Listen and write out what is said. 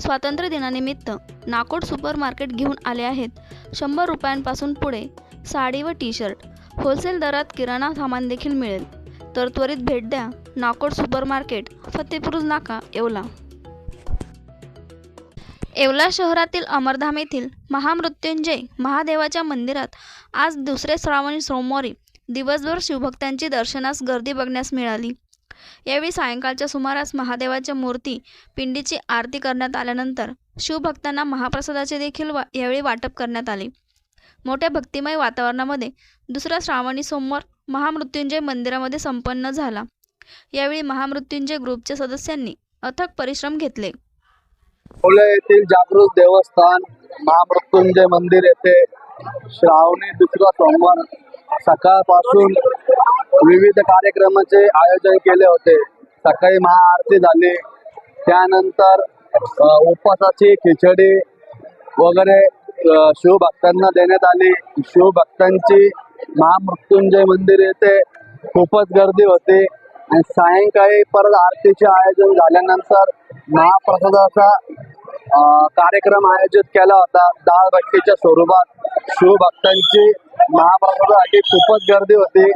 स्वातंत्र्य दिनानिमित्त Nakod super market घेऊन आले आहेत. शंभर रुपयांपासून पुढे साडी व टी शर्ट होलसेल दरात किराणा सामान देखील मिळेल. तर त्वरित भेट द्या. नाकोड सुपर मार्केट फतेपूर नाका येवला. येवला शहरातील अमरधाम येथील महामृत्युंजय महादेवाच्या मंदिरात आज दुसरे श्रावणी सोमवारी दिवसभर शिवभक्तांची दर्शनास गर्दी बघण्यास मिळाली. यावेळी सायंकाळच्या सुमारास महादेवाच्या मूर्ती पिंडीची आरती करण्यात आल्यानंतर शिवभक्तांना महाप्रसादाचे देखील वा यावेळी वाटप करण्यात आले. मोठ्या भक्तिमय वातावरणामध्ये दुसरा श्रावणी सोमवार महामृत्युंजय मंदिरामध्ये संपन्न झाला. यावेळी महामृत्युंजय ग्रुपच्या सदस्यांनी अथक परिश्रम घेतले. येथील जागृत देवस्थान महामृत्युंजय मंदिर येथे श्रावणी दुसरा सोमवार सकाळपासून विविध कार्यक्रमाचे आयोजन केले होते. सकाळी महाआरती झाली. त्यानंतर उपवासाची खिचडी वगैरे शिवभक्तांना देण्यात आली. शिवभक्तांची महामृत्युंजय मंदिर येथे खूपच गर्दी होती. आणि सायंकाळी परत आरतीचे आयोजन झाल्यानंतर महाप्रसादाचा कार्यक्रम आयोजित केला होता. दाळ भट्टीच्या स्वरूपात शिवभक्तांची महाप्रसादासाठी खूपच गर्दी होती.